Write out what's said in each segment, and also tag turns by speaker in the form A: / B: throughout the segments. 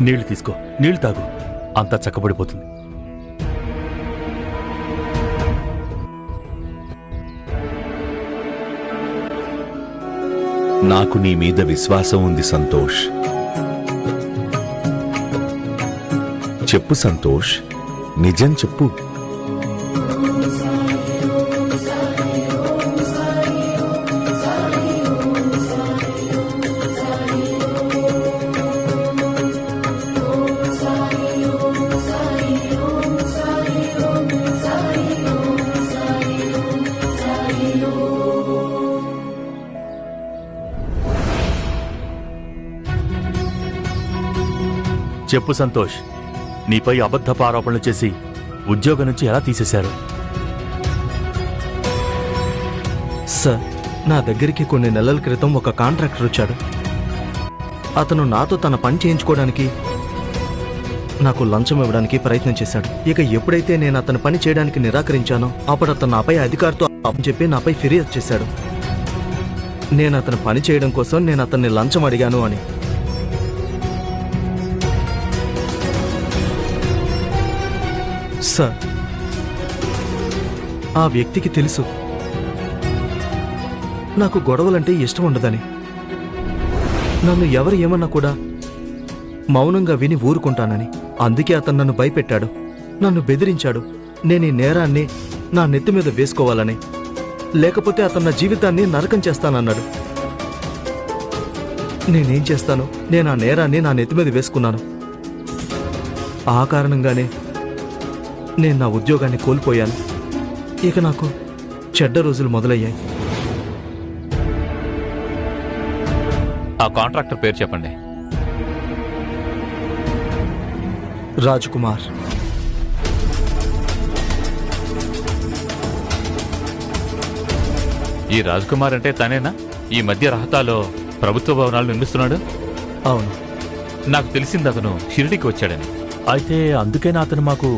A: నీళ్ళు తీసుకో. నీళ్ళు తాగు. అంతా చక్కబడిపోతుంది.
B: నాకు నీ మీద విశ్వాసం ఉంది సంతోష్. చెప్పు సంతోష్. నిజం చెప్పు.
A: చెప్పు సంతోష్ నీపై అబద్ధపు ఆరోపణలు చేసి ఉద్యోగం నుంచి ఎలా తీసేశారు?
C: సార్ నా దగ్గరికి కొన్ని నెలల క్రితం ఒక కాంట్రాక్టర్ వచ్చాడు. అతను నాతో తన పని చేయించుకోవడానికి నాకు లంచం ఇవ్వడానికి ప్రయత్నం చేశాడు. ఇక ఎప్పుడైతే నేను అతని పని చేయడానికి నిరాకరించానో అప్పుడు అతను నాపై అధికారితో అని చెప్పి నాపై ఫిర్యాదు చేశాడు. నేను అతను పని చేయడం కోసం నేను అతన్ని లంచం అడిగాను అని. సార్. ఆ వ్యక్తికి తెలుసు. నాకు గొడవలంటే ఇష్టం ఉండదని. నన్ను ఎవరు ఏమన్నా కూడా మౌనంగా విని ఊరుకుంటానని. అందుకే అతను నన్ను భయపెట్టాడు. నన్ను బెదిరించాడు. నేను ఈ నేరాన్ని నా నెత్తి మీద వేసుకోవాలని. లేకపోతే అతను నా జీవితాన్ని నరకం చేస్తానన్నాడు. నేనేం చేస్తాను? నేను ఆ నేరాన్ని నా నెత్తి మీద వేసుకున్నాను. ఆ కారణంగానే నేను నా ఉద్యోగాన్ని కోల్పోయాను. ఇక నాకు చెడ్డ రోజులు మొదలయ్యాయి.
D: ఆ కాంట్రాక్టర్ పేరు చెప్పండి.
C: రాజ్ కుమార్
D: ఈ రాజ్ కుమార్ అంటే తనేనా? ఈ మధ్య రహతాలో ప్రభుత్వ భవనాలు నిర్మిస్తున్నాడు?
C: అవును.
D: నాకు తెలిసింది అతను షిరిడికి వచ్చాడని.
A: అయితే అందుకేనా అతను మాకు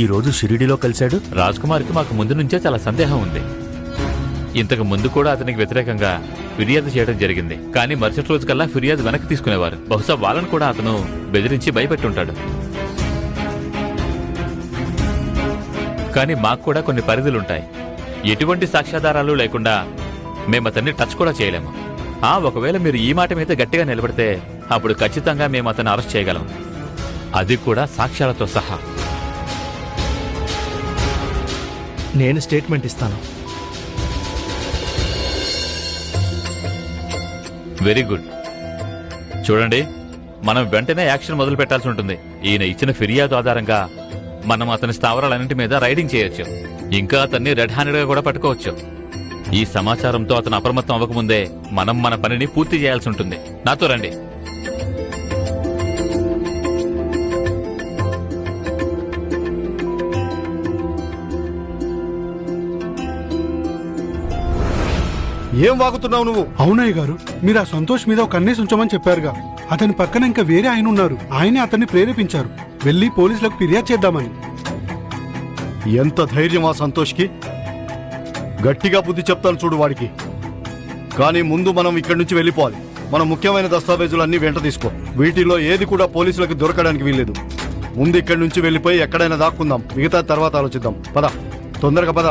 A: ఈ రోజు షిరిడిలో కలిశాడు?
D: రాజ్ కుమార్కి మాకు ముందు నుంచే చాలా సందేహం ఉంది. ఇంతకు ముందు కూడా అతనికి వ్యతిరేకంగా ఫిర్యాదు చేయడం జరిగింది. కానీ మరుసటి రోజు కల్లా ఫిర్యాదు వెనక్కి తీసుకునేవారు. బహుశా వాళ్ళని కూడా అతను బెదిరించి భయపెట్టుంటాడు. కానీ మాకు కూడా కొన్ని పరిధులుంటాయి. ఎటువంటి సాక్ష్యాధారాలు లేకుండా మేము అతన్ని టచ్ కూడా చేయలేము. ఆ ఒకవేళ మీరు ఈ మాట మీద గట్టిగా నిలబడితే అప్పుడు ఖచ్చితంగా మేము అతన్ని అరెస్ట్ చేయగలం. అది కూడా సాక్ష్యాలతో సహా.
C: నేను స్టేట్మెంట్ ఇస్తాను.
D: Very good. చూడండి మనం వెంటనే యాక్షన్ మొదలు పెట్టాల్సి ఉంటుంది. ఈయన ఇచ్చిన ఫిర్యాదు ఆధారంగా మనం అతని స్థావరాలన్నింటి మీద రైడింగ్ చేయొచ్చు. ఇంకా అతన్ని రెడ్ హ్యాండెడ్గా కూడా పట్టుకోవచ్చు. ఈ సమాచారంతో అతను అప్రమత్తం అవ్వకముందే మనం మన పనిని పూర్తి చేయాల్సి ఉంటుంది. నాతో రండి.
E: ఏం వాగుతున్నావు నువ్వు?
F: అవునయ్య గారు మీరు ఆ సంతోష్ మీద ఒక కన్నేసి ఉంచమని చెప్పారుగా. అతని పక్కన ఇంకా వేరే ఆయన ఉన్నారు. ఆయనే అతన్ని ప్రేరేపించారు. వెళ్ళి పోలీసులకు ఫిర్యాదు చేద్దామని.
E: ఎంత ధైర్యం ఆ సంతోష్కి? గట్టిగా బుద్ధి చెప్తాను చూడు వాడికి. కానీ ముందు మనం ఇక్కడి నుంచి వెళ్ళిపోవాలి. మన ముఖ్యమైన దస్తావేజులన్నీ వెంట తీసుకో. వీటిలో ఏది కూడా పోలీసులకు దొరకడానికి వీల్లేదు. ముందు ఇక్కడి నుంచి వెళ్ళిపోయి ఎక్కడైనా దాక్కుందాం. మిగతా తర్వాత ఆలోచిద్దాం. పద. తొందరగా పద.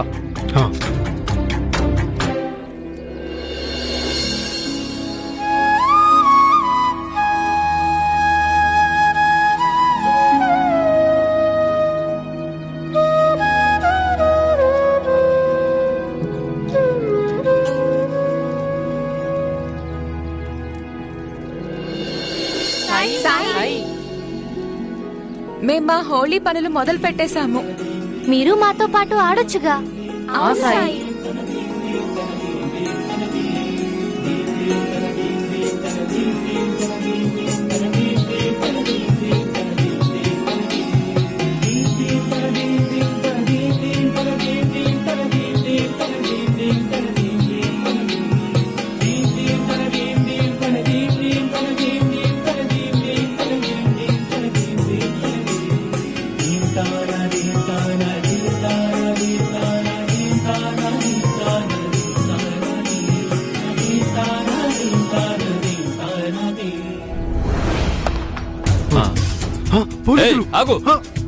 G: హోళీ పనులు మొదలు పెట్టేశాము
H: మీరు మాతో పాటు ఆడొచ్చుగా.
G: అవును సాయి.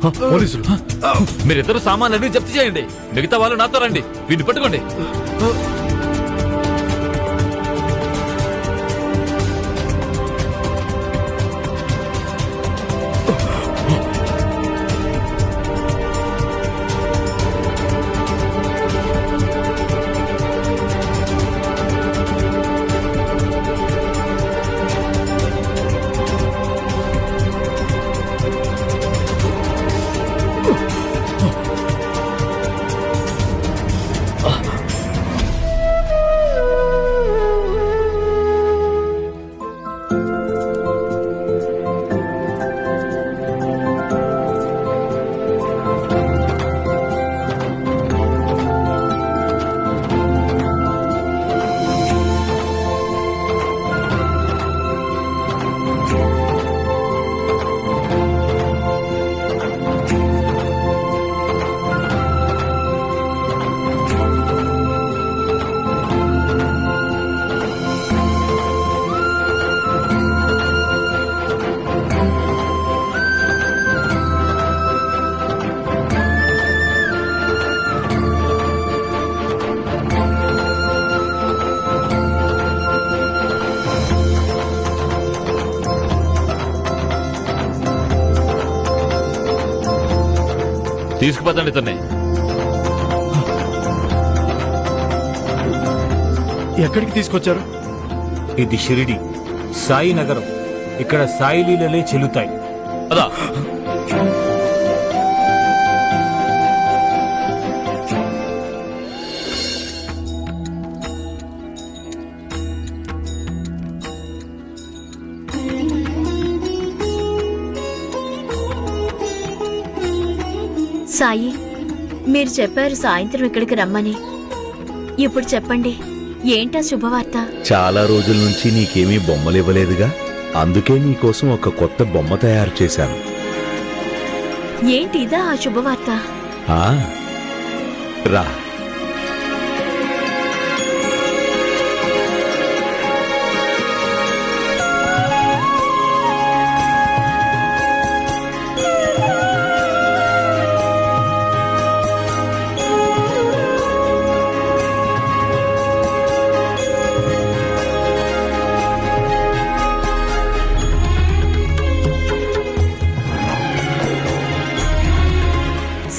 E: పోలీసులు.
D: మీరిద్దరు సామాన్లన్నీ జప్తు చేయండి. మిగతా వాళ్ళు నాతో రండి. వీడిని పట్టుకోండి. తీసుకుపోతండి ఇతన్ని
E: ఎక్కడికి తీసుకొచ్చారు?
I: ఇది షిరిడి సాయి నగరం. ఇక్కడ సాయి లీలలే చెల్లుతాయి.
D: అదా.
J: సాయి మీరు చెప్పారు సాయంత్రం ఇక్కడికి రమ్మని. ఇప్పుడు చెప్పండి ఏంటా శుభవార్త?
B: చాలా రోజుల నుంచి నీకేమీ బొమ్మలు ఇవ్వలేదుగా? అందుకే నీకోసం ఒక కొత్త బొమ్మ తయారు చేశాను.
J: ఏంటి ఇదా ఆ శుభవార్త?
B: రా.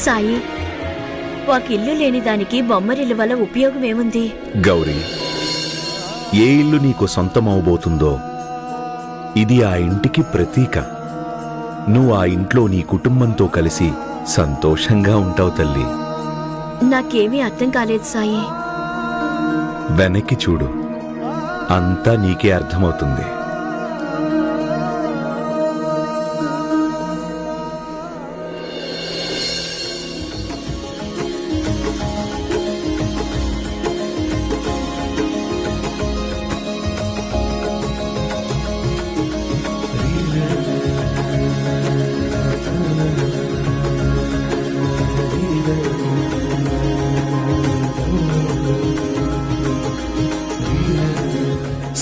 J: సాయి. ఒక ఇల్లు లేని దానికి బొమ్మరిల్లు వల్ల ఉపయోగం ఏముంది
B: గౌరీ ఏ ఇల్లు నీకు సొంతమవబోతుందో ఇది ఆ ఇంటికి ప్రతీక. నువ్వు ఆ ఇంట్లో నీ కుటుంబంతో కలిసి సంతోషంగా ఉంటావు తల్లి.
J: నాకేమీ అర్థం కాలేదు సాయి.
B: వెనక్కి చూడు అంతా నీకే అర్థమవుతుంది.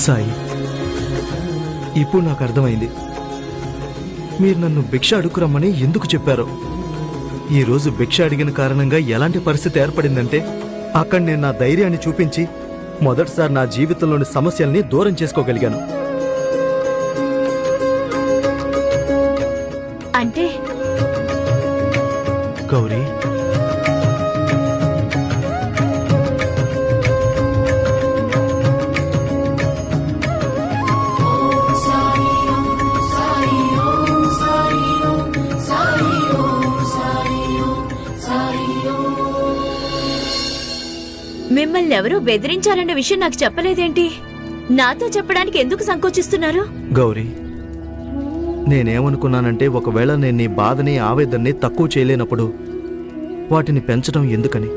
C: సాయి ఇప్పుడు నాకు అర్థమైంది. మీరు నన్ను భిక్ష అడుగురమ్మని ఎందుకు చెప్పారో. ఈరోజు భిక్ష అడిగిన కారణంగా ఎలాంటి పరిస్థితి ఏర్పడిందంటే అక్కడ నేను నా ధైర్యాన్ని చూపించి మొదటిసారి నా జీవితంలోని సమస్యల్ని దూరం చేసుకోగలిగాను.
J: మిమ్మల్ని ఎవరూ బెదిరించాలన్న విషయం నాకు చెప్పలేదేంటి? నాతో చెప్పడానికి ఎందుకు సంకోచిస్తున్నారు?
C: గౌరీ నేనేమనుకున్నానంటే ఒకవేళ నేను నీ బాధని ఆవేదనని తక్కువ చేయలేనప్పుడు వాటిని పెంచడం ఎందుకని?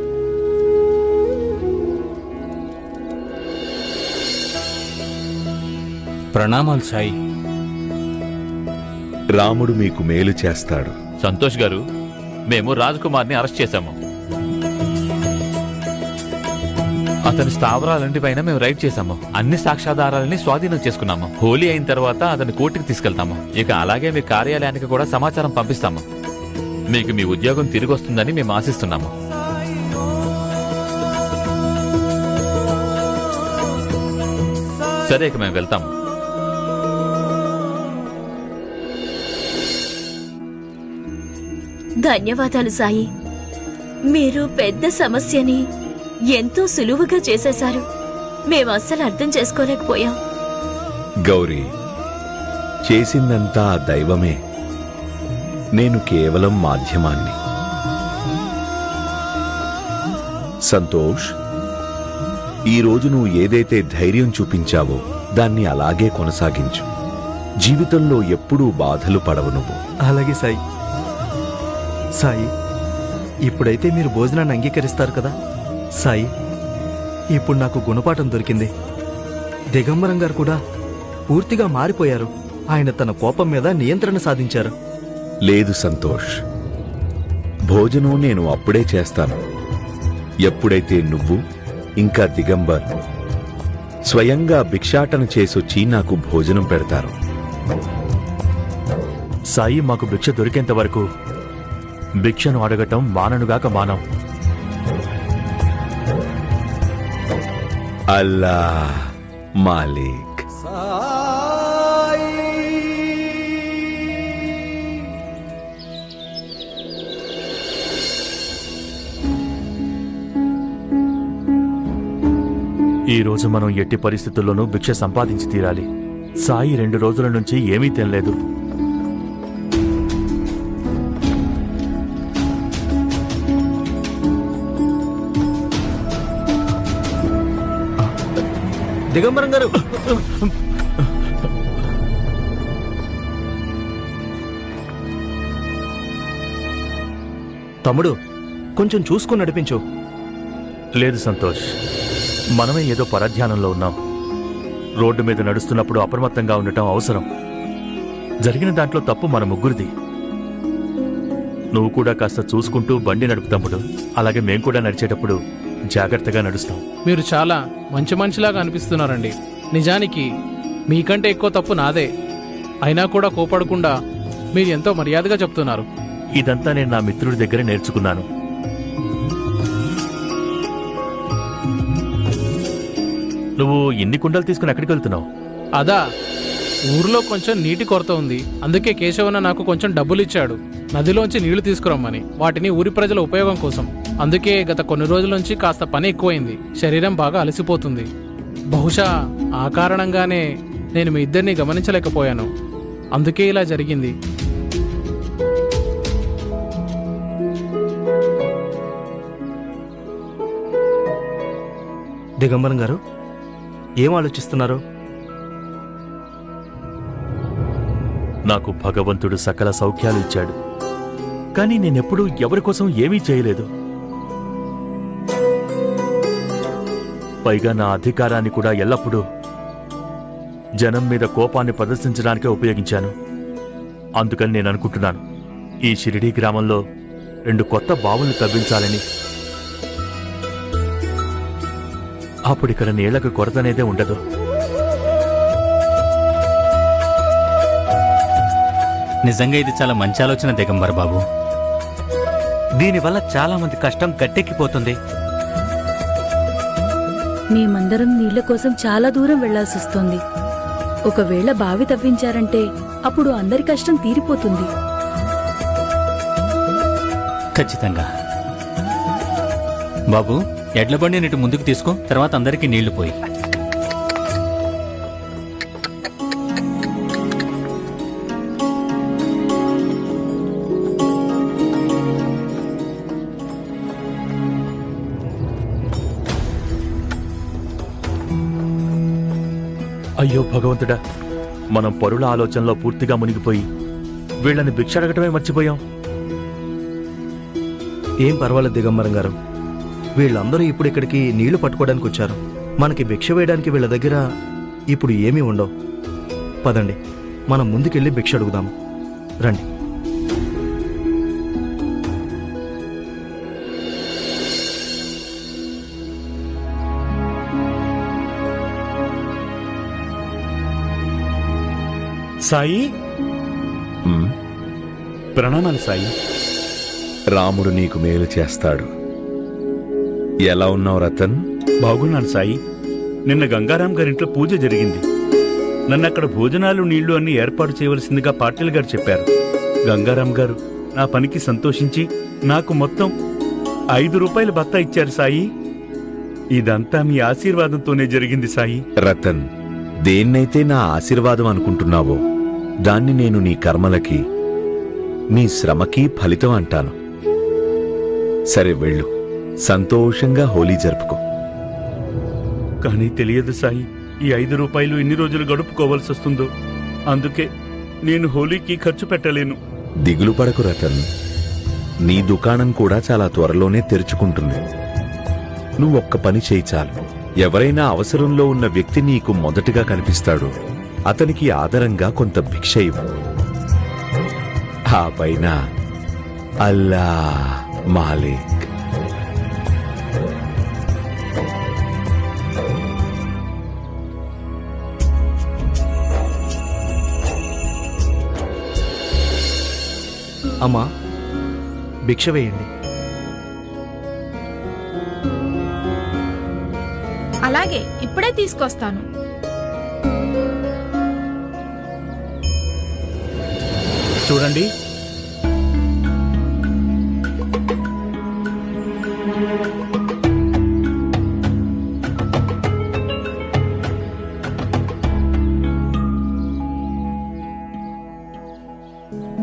I: ప్రణామాలు సాయి.
B: రాముడు మీకు మేలు చేస్తాడు.
D: సంతోష్ గారు మేము రాజ్ కుమార్ని అరెస్ట్ చేశాము. అతని స్థావరాలన్నిటిపైన మేము రైడ్ చేశాము. అన్ని సాక్ష్యాధారాలని స్వాధీనం చేసుకున్నాము. హోలీ అయిన తర్వాత అతని కోర్టుకి తీసుకెళ్తాము. ఇక అలాగే మీ కార్యాలయానికి కూడా సమాచారం పంపిస్తాము. మీకు మీ ఉద్యోగం తిరిగి వస్తుందని మేము ఆశిస్తున్నాము. సరే ఇక మేము వెళ్తాము.
J: ధన్యవాదాలు సాయి. మీరు పెద్ద సమస్యని ఎంతో సులువుగా చేసేశారు. మేము అస్సలు అర్థం చేసుకోలేకపోయాం.
B: గౌరీ చేసిందంతా ఆ దైవమే. నేను కేవలం మాధ్యమాన్ని. సంతోష్ ఈరోజు నువ్వు ఏదైతే ధైర్యం చూపించావో దాన్ని అలాగే కొనసాగించు. జీవితంలో ఎప్పుడూ బాధలు పడవు నువ్వు.
C: అలాగే సాయి. సాయి ఇప్పుడైతే మీరు భోజనాన్ని అంగీకరిస్తారు కదా? సాయి ఇప్పుడు నాకు గుణపాఠం దొరికింది. దిగంబరం గారు కూడా పూర్తిగా మారిపోయారు. ఆయన తన కోపం మీద నియంత్రణ సాధించారు.
B: లేదు సంతోష్. భోజనం నేను అప్పుడే చేస్తాను. ఎప్పుడైతే నువ్వు ఇంకా దిగంబర్ స్వయంగా భిక్షాటన చేసొచ్చి నాకు భోజనం పెడతారు.
A: సాయి మాకు భిక్ష దొరికేంత వరకు భిక్షను అడగటం మాననుగాక మానం.
B: అల్లా మాలిక్.
A: ఈ రోజు మనం ఎట్టి పరిస్థితుల్లోనూ భిక్ష సంపాదించి తీరాలి. సాయి రెండు రోజుల నుంచి ఏమీ తినలేదు.
C: దిగంబరం గారు. తమ్ముడు కొంచెం చూసుకుని నడిపించు.
A: లేదు సంతోష్. మనమే ఏదో పరధ్యానంలో ఉన్నాం. రోడ్డు మీద నడుస్తున్నప్పుడు అప్రమత్తంగా ఉండటం అవసరం. జరిగిన దాంట్లో తప్పు మన ముగ్గురిది. నువ్వు కూడా కాస్త చూసుకుంటూ బండి నడుపు తమ్ముడు. అలాగే మేం కూడా నడిచేటప్పుడు జాగ్రత్తగా నడుస్తాం.
K: మీరు చాలా మంచి మనిషిలాగా అనిపిస్తున్నారండి. నిజానికి మీకంటే ఎక్కువ తప్పు నాదే. అయినా కూడా కోపడకుండా మీరు ఎంతో మర్యాదగా చెప్తున్నారు.
A: ఇదంతా నేను నా మిత్రుడి దగ్గర నేర్చుకున్నాను. నువ్వు ఇన్ని కుండలు తీసుకుని ఎక్కడికి వెళ్తున్నావు?
K: అదా ఊర్లో కొంచెం నీటి కొరత ఉంది. అందుకే కేశవన్న నాకు కొంచెం డబ్బులు ఇచ్చాడు. నదిలోంచి నీళ్ళు తీసుకురమ్మని. వాటిని ఊరి ప్రజల ఉపయోగం కోసం. అందుకే గత కొన్ని రోజుల నుంచి కాస్త పని ఎక్కువైంది. శరీరం బాగా అలసిపోతుంది. బహుశా ఆ కారణంగానే నేను మీ ఇద్దరిని గమనించలేకపోయాను. అందుకే ఇలా జరిగింది.
C: దిగంబరం గారు ఏం ఆలోచిస్తున్నారు?
A: నాకు భగవంతుడు సకల సౌఖ్యాలు ఇచ్చాడు. కానీ నేనెప్పుడూ ఎవరి కోసం ఏమీ చేయలేదు. పైగా నా అధికారాన్ని కూడా ఎల్లప్పుడూ జనం మీద కోపాన్ని ప్రదర్శించడానికే ఉపయోగించాను. అందుకని నేను అనుకుంటున్నాను ఈ షిరిడీ గ్రామంలో రెండు కొత్త బావులు తవ్వించాలని. అప్పుడు ఇక్కడ నీళ్ళకు కొరత అనేదే ఉండదు.
I: నిజంగా ఇది చాలా మంచి ఆలోచన దిగంబర్ బాబు. దీనివల్ల చాలా మంది కష్టం గట్టెక్కిపోతుంది.
G: మేమందరం నీళ్ళ కోసం చాలా దూరం వెళ్ళాల్సి వస్తోంది. ఒకవేళ బావి తవ్వించారంటే అప్పుడు అందరి కష్టం తీరిపోతుంది.
I: ఖచ్చితంగా. బాబు ఎడ్ల బండి నీటి ముందుకు తీసుకో తర్వాత అందరికీ నీళ్ళు పోయి.
A: అయ్యో భగవంతుడా మనం పరుల ఆలోచనలో పూర్తిగా మునిగిపోయి వీళ్ళని భిక్ష అడగటమే మర్చిపోయాం.
C: ఏం పర్వాలేదు దిగంబరం గారు. వీళ్ళందరూ ఇప్పుడు ఇక్కడికి నీళ్ళు పట్టుకోవడానికి వచ్చారు. మనకి భిక్ష వేయడానికి వీళ్ళ దగ్గర ఇప్పుడు ఏమీ ఉండవు. పదండి మనం ముందుకెళ్ళి భిక్ష అడుగుదాం. రండి.
L: సాయి? ప్రణామాలు సాయి.
B: రాముడు నీకు మేలు చేస్తాడు. ఎలా ఉన్నావు రతన్?
L: బాగున్నాను సాయి. నిన్న గంగారాం గారింట్లో పూజ జరిగింది. నన్ను అక్కడ భోజనాలు నీళ్ళు అన్ని ఏర్పాటు చేయవలసిందిగా పాటిల్ గారు చెప్పారు. గంగారాం గారు నా పనికి సంతోషించి నాకు మొత్తం ఐదు రూపాయల బత్తా ఇచ్చారు సాయి. ఇదంతా మీ ఆశీర్వాదంతోనే జరిగింది సాయి.
B: రతన్ దేన్నైతే నా ఆశీర్వాదం అనుకుంటున్నావో దాన్ని నేను నీ కర్మలకి నీ శ్రమకి ఫలితం అంటాను. సరే వెళ్ళు. సంతోషంగా హోలీ జరుపుకో.
L: కానీ తెలియదు సాయి ఈ ఐదు రూపాయలు ఎన్ని రోజులు గడుపుకోవాల్సి వస్తుందో. అందుకే నేను హోలీకి ఖర్చు పెట్టలేను.
B: దిగులు పడకు రతన్ నీ దుకాణం కూడా చాలా త్వరలోనే తెరుచుకుంటుంది. నువ్వొక్క పని చేయి చాలు. ఎవరైనా అవసరంలో ఉన్న వ్యక్తి నీకు మొదటగా కనిపిస్తాడు. అతనికి ఆదరంగా కొంత భిక్ష ఇవ్వు. ఆ పైన అల్లా మాలిక్.
C: అమ్మా భిక్ష వేయండి.
H: అలాగే ఇప్పుడే తీసుకొస్తాను.
L: చూడండి.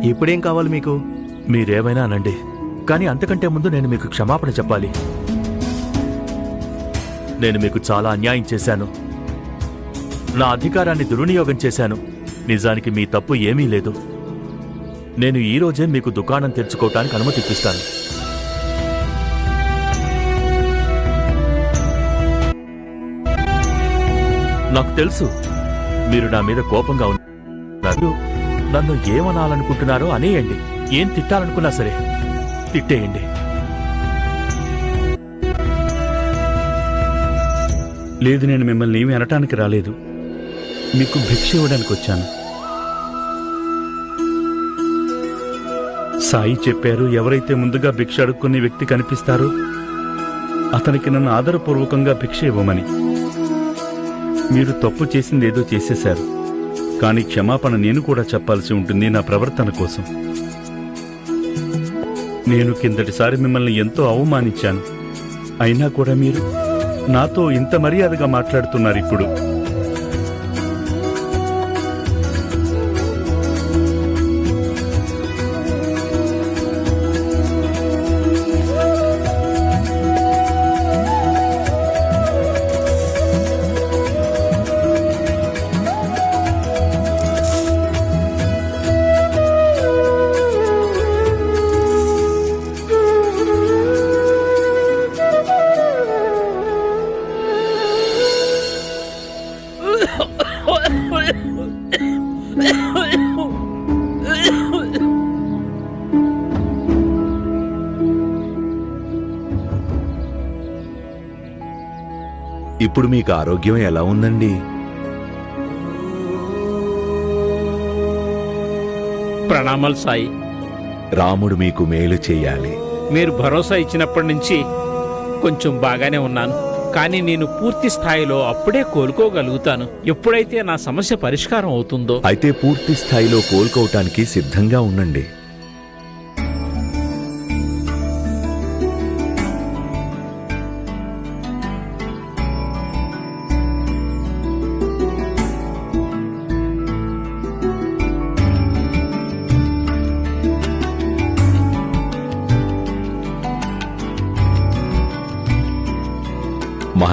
C: ఇప్పుడేం కావాలి మీకు?
L: మీరేమైనా అనండి. కానీ అంతకంటే ముందు నేను మీకు క్షమాపణ చెప్పాలి. నేను మీకు చాలా అన్యాయం చేశాను. నా అధికారాన్ని దుర్వినియోగం చేశాను. నిజానికి మీ తప్పు ఏమీ లేదు. నేను ఈ రోజే మీకు దుకాణం తెరుచుకోవటానికి అనుమతి ఇప్పిస్తాను. నాకు తెలుసు మీరు నా మీద కోపంగా ఉన్నారు. నన్ను ఏమనాలనుకుంటున్నారో అనేయండి. ఏం తిట్టాలనుకున్నా సరే తిట్టేయండి. లేదు నేను మిమ్మల్ని ఏమి అనటానికి రాలేదు. మీకు భిక్ష ఇవ్వడానికి వచ్చాను సాయి చెప్పారు ఎవరైతే ముందుగా భిక్ష అడుక్కునే వ్యక్తి కనిపిస్తారో అతనికి నన్ను ఆదరపూర్వకంగా భిక్ష ఇవ్వమని. మీరు తప్పు చేసిందేదో చేసేశారు కానీ క్షమాపణ నేను కూడా చెప్పాల్సి ఉంటుంది నా ప్రవర్తన కోసం. నేను కిందటిసారి మిమ్మల్ని ఎంతో అవమానించాను. అయినా కూడా మీరు నాతో ఇంత మర్యాదగా మాట్లాడుతున్నారు ఇప్పుడు.
B: ఇప్పుడు మీకు ఆరోగ్యం ఎలా ఉందండి?
M: ప్రణామాలు సాయి.
B: రాముడు మీకు మేలు చేయాలి.
M: మీరు భరోసా ఇచ్చినప్పటి నుంచి కొంచెం బాగానే ఉన్నాను. కానీ నేను పూర్తి స్థాయిలో అప్పుడే కోలుకోగలుగుతాను. ఎప్పుడైతే నా సమస్య పరిష్కారం అవుతుందో.
B: అయితే పూర్తి స్థాయిలో కోలుకోవటానికి సిద్ధంగా ఉండండి.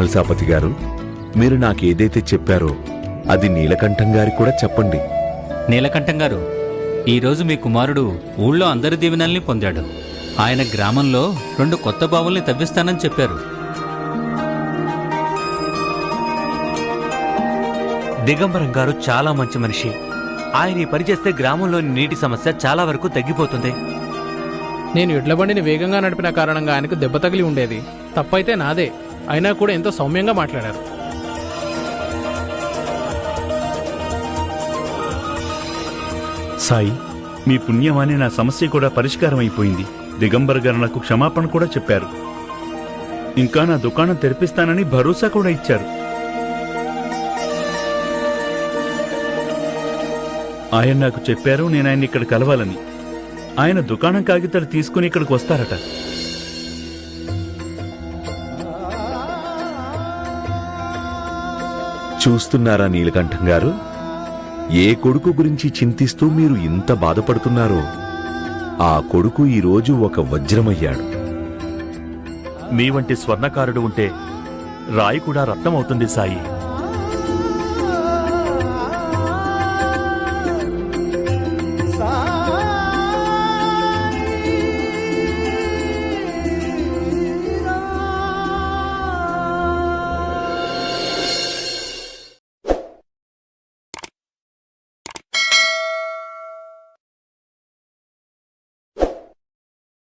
B: మహల్సాపతి గారు మీరు నాకేదైతే చెప్పారో అది నీలకంఠం గారికి కూడా చెప్పండి.
I: నీలకంఠం గారు ఈరోజు మీ కుమారుడు ఊళ్ళో అందరి దీవెనల్ని పొందాడు. ఆయన గ్రామంలో రెండు కొత్త బావుల్ని తవ్విస్తానని చెప్పారు.
N: దిగంబరం గారు చాలా మంచి మనిషి. ఆయన ఈ పని చేస్తే గ్రామంలోని నీటి సమస్య చాలా వరకు తగ్గిపోతుంది.
K: నేను ఎడ్ల బండిని వేగంగా నడిపిన కారణంగా ఆయనకు దెబ్బ తగిలి ఉండేది. తప్పైతే నాదే. అయినా కూడా ఎంతో సౌమ్యంగా మాట్లాడారు.
L: సాయి మీ పుణ్యమానే నా సమస్య కూడా పరిష్కారం అయిపోయింది దిగంబర్ గారు నాకు క్షమాపణ కూడా చెప్పారు. ఇంకా నా దుకాణం తెరిపిస్తానని భరోసా కూడా ఇచ్చారు. ఆయన నాకు చెప్పారు నేను ఆయన ఇక్కడ కలవాలని. ఆయన దుకాణం కాగితాలు తీసుకుని ఇక్కడికి వస్తారట.
B: చూస్తున్నారా నీలకంఠం గారు? ఏ కొడుకు గురించి చింతిస్తూ మీరు ఇంత బాధపడుతున్నారో? ఆ కొడుకు ఈరోజు ఒక వజ్రమయ్యాడు.
A: మీ వంటి స్వర్ణకారుడు ఉంటే రాయి కూడా రత్నం అవుతుంది సాయి.